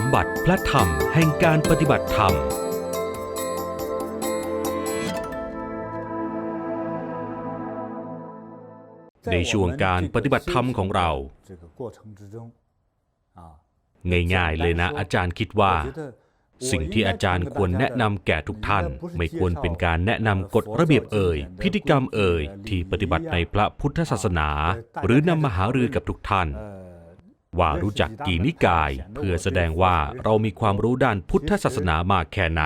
มบัติพระธรรมแห่งการปฏิบัติธรรม ในช่วงการปฏิบัติธรรมของเรา ง่ายๆเลยนะอาจารย์คิดว่า สิ่งที่อาจารย์ควรแนะนำแก่ทุกท่าน ไม่ควรเป็นการแนะนำกฎระเบียบเอ่ย พิธีกรรมเอ่ย ที่ปฏิบัติในพระพุทธศาสนา หรือนำมหารือกับทุกท่าน ว่ารู้จักกี่นิกาย เพื่อแสดงว่าเรามีความรู้ด้านพุทธศาสนามากแค่ไหน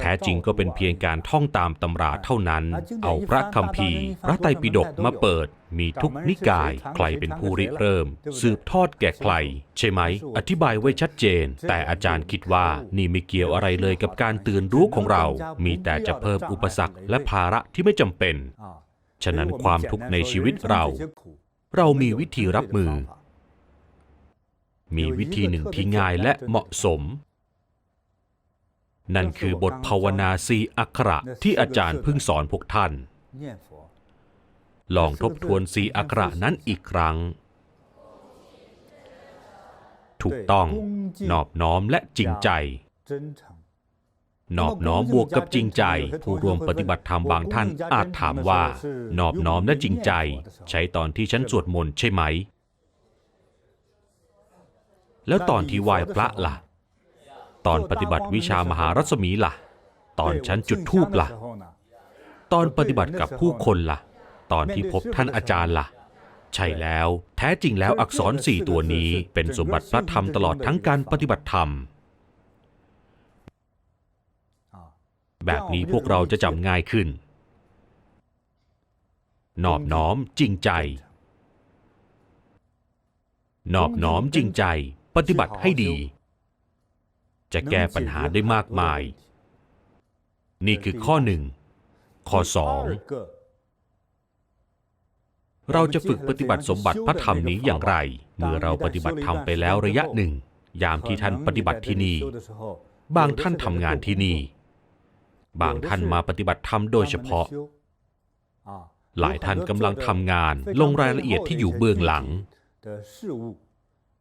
แท้จริงก็เป็นเพียงการท่องตามตำราเท่านั้น เอาพระคัมภีร์ พระไตรปิฎกมาเปิด มีทุกนิกาย ใครเป็นผู้ริเริ่ม สืบทอดแก่ใคร ใช่ไหม อธิบายไว้ชัดเจน แต่อาจารย์คิดว่านี่ไม่เกี่ยวอะไรเลยกับการตื่นรู้ของเรา มีแต่จะเพิ่มอุปสรรคและภาระที่ไม่จำเป็น ฉะนั้นความทุกข์ในชีวิตเรา เรามีวิธีรับมือ มีวิธีหนึ่งที่ง่ายและเหมาะสม นั่นคือบทภาวนาสีอักขระที่อาจารย์เพิ่งสอนพวกท่าน ลองทบทวนสีอักขระนั้นอีกครั้ง ถูกต้องนอบน้อมและจริงใจนอบน้อมบวกกับจริงใจ ผู้รวมปฏิบัติธรรมบางท่านอาจถามว่า นอบน้อมและจริงใจ ใช้ตอนที่ฉันสวดมนต์ใช่ไหม แล้วตอนที่ไหว้พระละ่ะ ตอนปฏิบัติวิชามหารัศมีละ่ะ ตอนฉันจุดธูปละ่ะ ตอนปฏิบัติกับผู้คนละ่ะ ตอนที่พบท่านอาจารย์ละ่ะ ใช่แล้วแท้จริงแล้วอักษรสี่ตัวนี้เป็นสมบัติพระธรรมตลอดทั้งการปฏิบัติธรรม แบบนี้พวกเราจะจำง่ายขึ้น นอบน้อมจริงใจ นอบน้อมจริงใจ ปฏิบัติให้ดี จะแก้ปัญหาได้มากมาย นี่คือข้อหนึ่ง ข้อสองเราจะฝึกปฏิบัติสมบัติพระธรรมนี้อย่างไร เมื่อเราปฏิบัติธรรมไปแล้วระยะหนึ่ง ยามที่ท่านปฏิบัติที่นี่ บางท่านทำงานที่นี่ บางท่านมาปฏิบัติธรรมโดยเฉพาะ หลายท่านกำลังทำงานลงรายละเอียดที่อยู่เบื้องหลัง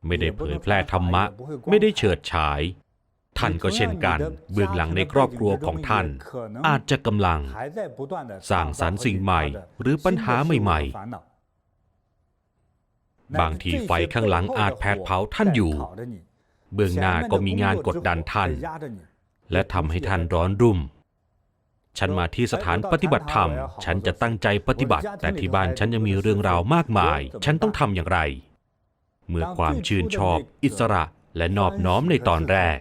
ไม่ได้เผยแพร่ธรรมะ ไม่ได้เฉิดฉาย ท่านก็เช่นกัน เบื้องหลังในครอบครัวของท่าน อาจจะกำลัง สร้างสรรค์สิ่งใหม่ หรือปัญหาใหม่บางทีไฟข้างหลังอาจแผดเผาท่านอยู่ เบื้องหน้าก็มีงานกดดันท่าน และทำให้ท่านร้อนรุ่มฉันมาที่สถานปฏิบัติธรรม ฉันจะตั้งใจปฏิบัติ แต่ที่บ้านฉันยังมีเรื่องราวมากมาย ฉันต้องทำอย่างไร เมื่อความชื่นชอบ อิสระและนอบน้อมในตอนแรก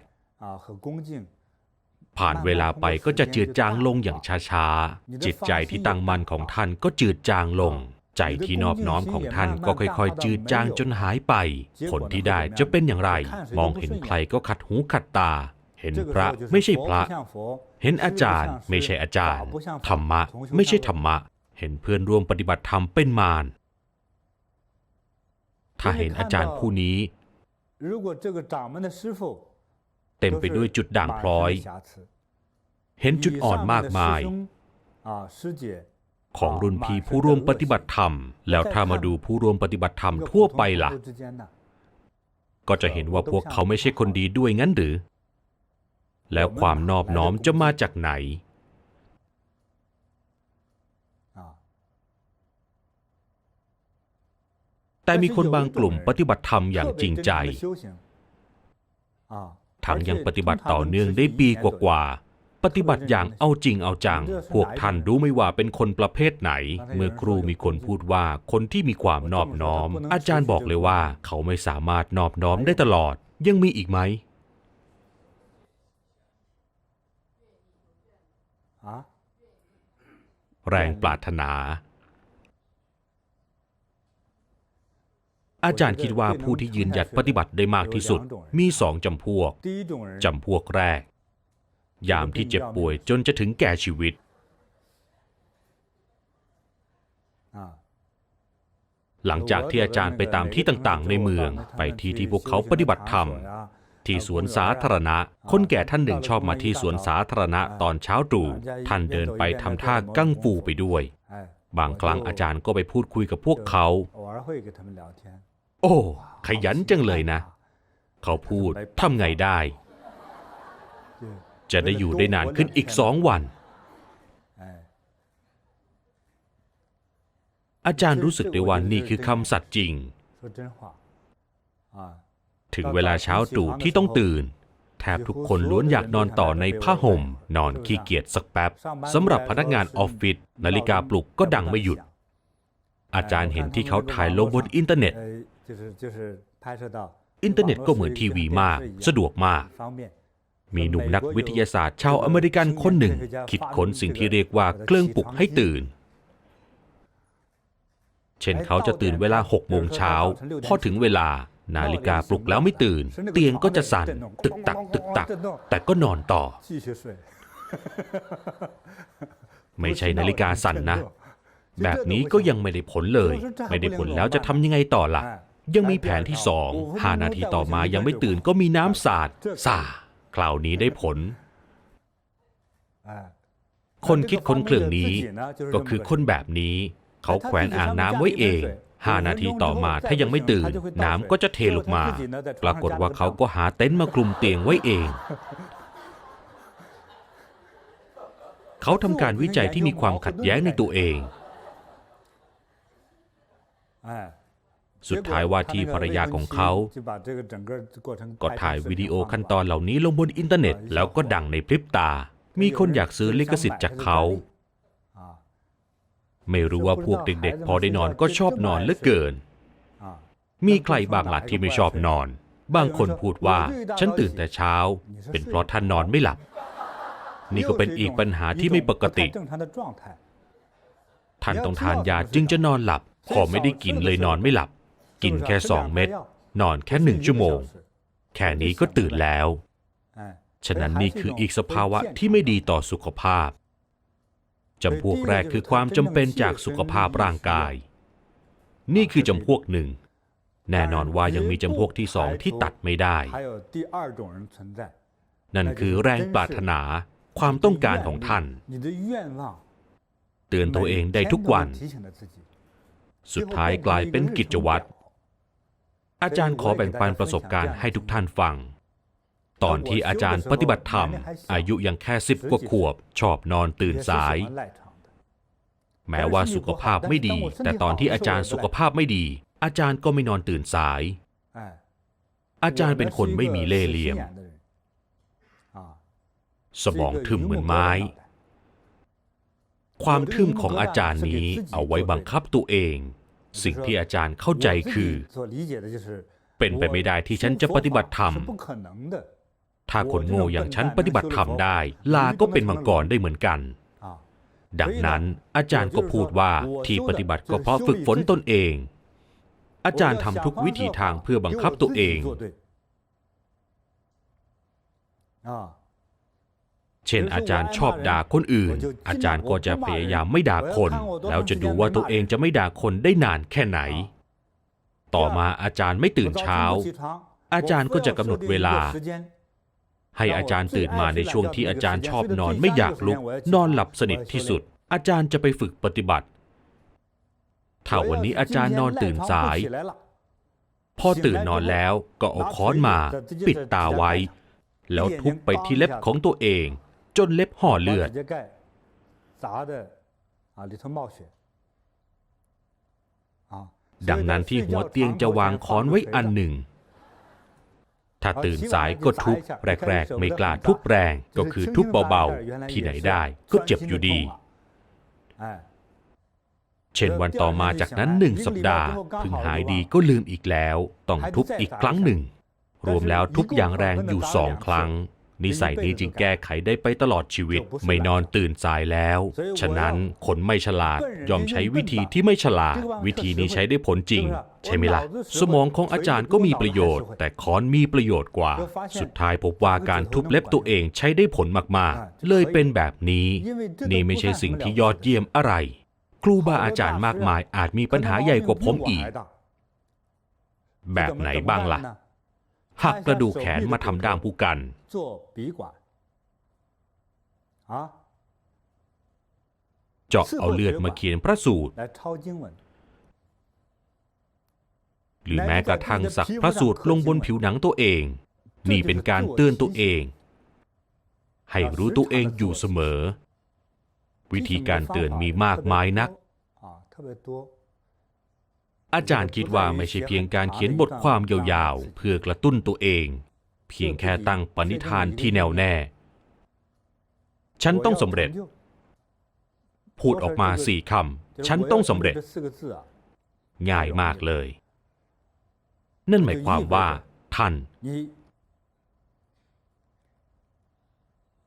ผ่านเวลาไปก็จะจืดจางลงอย่างช้าๆ จิตใจที่ตั้งมั่นของท่านก็จืดจางลง ใจที่นอบน้อมของท่านก็ค่อยๆ จืดจางจนหายไป ผลที่ได้จะเป็นอย่างไร มองเห็นใครก็ขัดหูขัดตา เห็นพระไม่ใช่พระ เห็นอาจารย์ไม่ใช่อาจารย์ ธรรมะไม่ใช่ธรรมะ เห็นเพื่อนร่วมปฏิบัติธรรมเป็นมาร ถ้าเห็นอาจารย์ผู้นี้ เต็มไปด้วยจุดด่างพร้อย เห็นจุดอ่อนมากมาย ของรุ่นพี่ผู้ร่วมปฏิบัติธรรม แล้วถ้ามาดูผู้ร่วมปฏิบัติธรรมทั่วไปล่ะ ก็จะเห็นว่าพวกเขาไม่ใช่คนดีด้วยงั้นหรือ แล้วความนอบน้อมจะมาจากไหน แต่มีคนบางกลุ่มปฏิบัติธรรมอย่างจริงใจ ทั้งยังปฏิบัติต่อเนื่องได้ปีกว่าๆ ปฏิบัติอย่างเอาจริงเอาจัง พวกท่านรู้ไม่ว่าเป็นคนประเภทไหน เมื่อครูมีคนพูดว่าคนที่มีความนอบน้อม อาจารย์บอกเลยว่า เขาไม่สามารถนอบน้อมได้ตลอด ยังมีอีกไหมแรงปรารถนา อาจารย์คิดว่าผู้ที่ยืนหยัดปฏิบัติได้มากที่สุด มีสองจำพวกจำพวกแรก ยามที่เจ็บป่วยจนจะถึงแก่ชีวิต หลังจากที่อาจารย์ไปตามที่ต่างๆ ในเมือง ไปที่ที่พวกเขาปฏิบัติธรรม ที่สวนสาธารณะ คนแก่ท่านหนึ่งชอบมาที่สวนสาธารณะตอนเช้าตรู่ท่านเดินไปทำท่ากั้งฟูไปด้วยบางครั้งอาจารย์ก็ไปพูดคุยกับพวกเขา โอ้ ขยันจังเลยนะ เขาพูดทำไงได้ จะได้อยู่ได้นานขึ้นอีกสองวัน อาจารย์รู้สึกได้ว่านี่คือคำสัตย์จริง ถึงเวลาเช้าตรู่ที่ต้องตื่น แทบทุกคนล้วนอยากนอนต่อในผ้าห่ม นอนขี้เกียจสักแป๊บสำหรับพนักงานออฟฟิศนาฬิกาปลุกก็ดังไม่หยุดอาจารย์เห็นที่เขาถ่ายลงบนอินเทอร์เน็ต อินเทอร์เน็ตก็เหมือนทีวีมาก สะดวกมาก มีหนุ่มนักวิทยาศาสตร์ชาวอเมริกันคนหนึ่ง คิดค้นสิ่งที่เรียกว่าเครื่องปลุกให้ตื่น เช่นเขาจะตื่นเวลา6โมงเช้าพอถึงเวลานาฬิกาปลุกแล้วไม่ตื่น เตียงก็จะสั่น ตึกตัก ตึกตัก แต่ก็นอนต่อ ไม่ใช่นาฬิกาสั่นนะ แบบนี้ก็ยังไม่ได้ผลเลย ไม่ได้ผลแล้วจะทำยังไงต่อละ่ะ ยังมีแผนที่สองห้านาทีต่อมายังไม่ตื่นก็มีน้ำสาดสาคราวนี้ได้ผล哎，คนคิดค้นเครื่องนี้ ก็คือคนแบบนี้ เขาแขวนอ่างน้ำไว้เองห้านาทีต่อมาถ้ายังไม่ตื่น น้ำก็จะเทลงมา ปรากฏว่าเขาก็หาเต็นท์มาคลุมเตียงไว้เอง เขาทำการวิจัยที่มีความขัดแย้งในตัวเอง哎， สุดท้ายว่าที่ภรรยาของเขา ก็ถ่ายวิดีโอขั้นตอนเหล่านี้ลงบนอินเทอร์เน็ตแล้วก็ดังในพริบตา มีคนอยากซื้อลิขสิทธิ์จากเขา ไม่รู้ว่าพวกเด็กๆ พอได้นอนก็ชอบนอนเหลือเกิน มีใครบางหลักที่ไม่ชอบนอน บางคนพูดว่าฉันตื่นแต่เช้า เป็นเพราะท่านนอนไม่หลับ นี่ก็เป็นอีกปัญหาที่ไม่ปกติ ท่านต้องทานยาจึงจะนอนหลับ พอไม่ได้กินเลยนอนไม่หลับ กินแค่สองเม็ดนอนแค่หนึ่งชั่วโมง แค่นี้ก็ตื่นแล้ว ฉะนั้นนี่คืออีกสภาวะที่ไม่ดีต่อสุขภาพจำพวกแรกคือความจำเป็นจากสุขภาพร่างกาย นี่คือจำพวกหนึ่ง แน่นอนว่ายังมีจำพวกที่สองที่ตัดไม่ได้ นั่นคือแรงปรารถนาความต้องการของท่าน เตือนตัวเองได้ทุกวัน สุดท้ายกลายเป็นกิจวัตร อาจารย์ขอแบ่งปันประสบการณ์ให้ทุกท่านฟัง ตอนที่อาจารย์ปฏิบัติธรรม อายุยังแค่สิบกว่าขวบ ชอบนอนตื่นสาย แม้ว่าสุขภาพไม่ดี แต่ตอนที่อาจารย์สุขภาพไม่ดี อาจารย์ก็ไม่นอนตื่นสาย อาจารย์เป็นคนไม่มีเล่ห์เหลี่ยม สมองทึมเหมือนไม้ ความทึมของอาจารย์นี้เอาไว้บังคับตัวเอง สิ่งที่อาจารย์เข้าใจคือ เป็นไปไม่ได้ที่ฉันจะปฏิบัติธรรม ถ้าคนโง่อย่างฉันปฏิบัติธรรมได้ ลาก็เป็นมังกรได้เหมือนกัน ดังนั้นอาจารย์ก็พูดว่าที่ปฏิบัติก็เพราะฝึกฝนตนเอง อาจารย์ทำทุกวิธีทางเพื่อบังคับตัวเอง เช่น อาจารย์ชอบด่าคนอื่น อาจารย์ก็จะพยายามไม่ด่าคน แล้วจะดูว่าตัวเองจะไม่ด่าคนได้นานแค่ไหน ต่อมาอาจารย์ไม่ตื่นเช้า อาจารย์ก็จะกำหนดเวลา ให้อาจารย์ตื่นมาในช่วงที่อาจารย์ชอบนอนไม่อยากลุก นอนหลับสนิทที่สุด อาจารย์จะไปฝึกปฏิบัติ ถ้าวันนี้อาจารย์นอนตื่นสาย พอตื่นนอนแล้วก็เอาค้อนมา ปิดตาไว้ แล้วทุบไปที่เล็บของตัวเอง จนเล็บห่อเลือดดังนั้นที่หัวเตียงจะวางค้อนไว้อันหนึ่ง ถ้าตื่นสายก็ทุบแรกๆ ไม่กล้าทุบแรงก็คือทุบเบาๆ ที่ไหนได้ก็เจ็บอยู่ดี เช่นวันต่อมาจากนั้นหนึ่งสัปดาห์พึงหายดีก็ลืมอีกแล้ว ต้องทุบอีกครั้งหนึ่ง รวมแล้วทุบอย่างแรงอยู่สองครั้ง นิสัยนี้จึงแก้ไขได้ไปตลอดชีวิต ไม่นอนตื่นสายแล้ว ฉะนั้นคนไม่ฉลาดยอมใช้วิธีที่ไม่ฉลาด วิธีนี้ใช้ได้ผลจริง ใช่ไหมล่ะ สมองของอาจารย์ก็มีประโยชน์ แต่ค้อนมีประโยชน์กว่า สุดท้ายพบว่าการทุบเล็บตัวเองใช้ได้ผลมากๆ เลยเป็นแบบนี้ นี่ไม่ใช่สิ่งที่ยอดเยี่ยมอะไร ครูบาอาจารย์มากมายอาจมีปัญหาใหญ่กว่าผมอีก แบบไหนบ้างล่ะหักกระดูกแขนมาทำด้ามผู้กัน 做笔管啊， เจาะเอาเลือดมาเขียนพระสูตร 来抄经文， หรือแม้กระทั่งสักพระสูตรลงบนผิวหนังตัวเอง นี่เป็นการเตือนตัวเอง ให้รู้ตัวเองอยู่เสมอ วิธีการเตือนมีมากมายนัก 啊，特别多。 อาจารย์คิดว่าไม่ใช่เพียงการเขียนบทความยาวๆ เพื่อกระตุ้นตัวเอง เพียงแค่ตั้งปณิธานที่แน่วแน่ ฉันต้องสำเร็จ พูดออกมาสี่คำ ฉันต้องสำเร็จ ง่ายมากเลย นั่นหมายความว่า ท่าน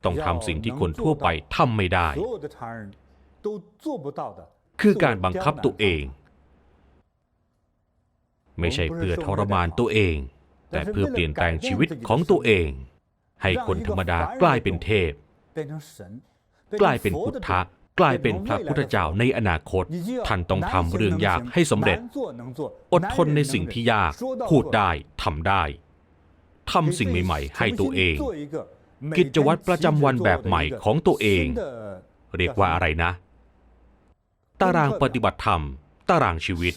ต้องทำสิ่งที่คนทั่วไปทำไม่ได้ คือการบังคับตัวเอง ไม่ใช่เพื่อทรมานตัวเอง แต่เพื่อเปลี่ยนแปลงชีวิตของตัวเอง ให้คนธรรมดากลายเป็นเทพ กลายเป็นพุทธะกลายเป็นพระพุทธเจ้าในอนาคต ท่านต้องทำเรื่องยากให้สำเร็จ อดทนในสิ่งที่ยาก พูดได้ทำได้ทำสิ่งใหม่ ๆ ให้ตัวเอง กิจวัตรประจำวันแบบใหม่ของตัวเอง เรียกว่าอะไรนะ ตารางปฏิบัติธรรม ตารางชีวิต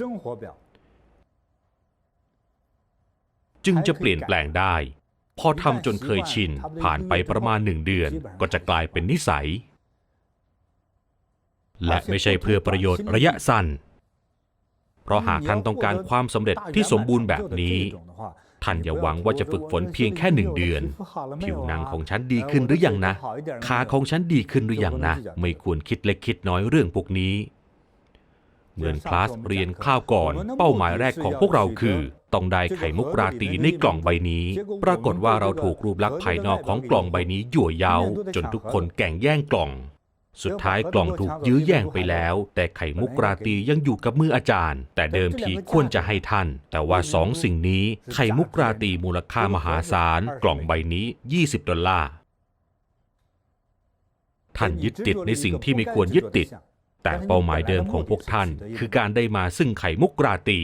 จึงจะเปลี่ยนแปลงได้ พอทำจนเคยชิน ผ่านไปประมาณหนึ่งเดือน ก็จะกลายเป็นนิสัย และไม่ใช่เพื่อประโยชน์ระยะสั้น เพราะหากท่านต้องการความสำเร็จที่สมบูรณ์แบบนี้ท่านอย่าหวังว่าจะฝึกฝนเพียงแค่หนึ่งเดือน ผิวหนังของฉันดีขึ้นหรือยังนะ ขาของฉันดีขึ้นหรือยังนะ ไม่ควรคิดเล็กคิดน้อยเรื่องพวกนี้ เหมือนคลาสเรียนข้าวก่อน เป้าหมายแรกของพวกเราคือ ต้องได้ไข่มุกราตีในกล่องใบนี้ ปรากฏว่าเราถูกรูปลักษณ์ภายนอกของกล่องใบนี้ยั่วเย้าจนทุกคนแก่งแย่งกล่อง สุดท้ายกล่องถูกยื้อแย่งไปแล้ว แต่ไข่มุกราตียังอยู่กับมืออาจารย์ แต่เดิมทีควรจะให้ท่าน แต่ว่าสองสิ่งนี้ไข่มุกราตีมูลค่ามหาศาลกล่องใบนี้ 20 ดอลลาร์ท่านยึดติดในสิ่งที่ไม่ควรยึดติด แต่เป้าหมายเดิมของพวกท่าน คือการได้มาซึ่งไข่มุกราตรี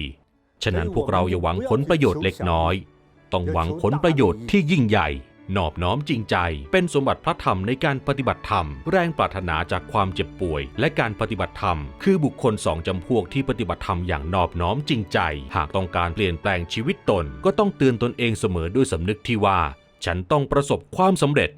ฉะนั้นพวกเราอย่าหวังผลประโยชน์เล็กน้อย ต้องหวังผลประโยชน์ที่ยิ่งใหญ่ นอบน้อมจริงใจ เป็นสมบัติพระธรรมในการปฏิบัติธรรม แรงปรารถนาจากความเจ็บป่วย และการปฏิบัติธรรม คือบุคคลสองจำพวกที่ปฏิบัติธรรมอย่างนอบน้อมจริงใจ หากต้องการเปลี่ยนแปลงชีวิตตน ก็ต้องเตือนตนเองเสมอด้วยสำนึกที่ว่า ฉันต้องประสบความสำเร็จ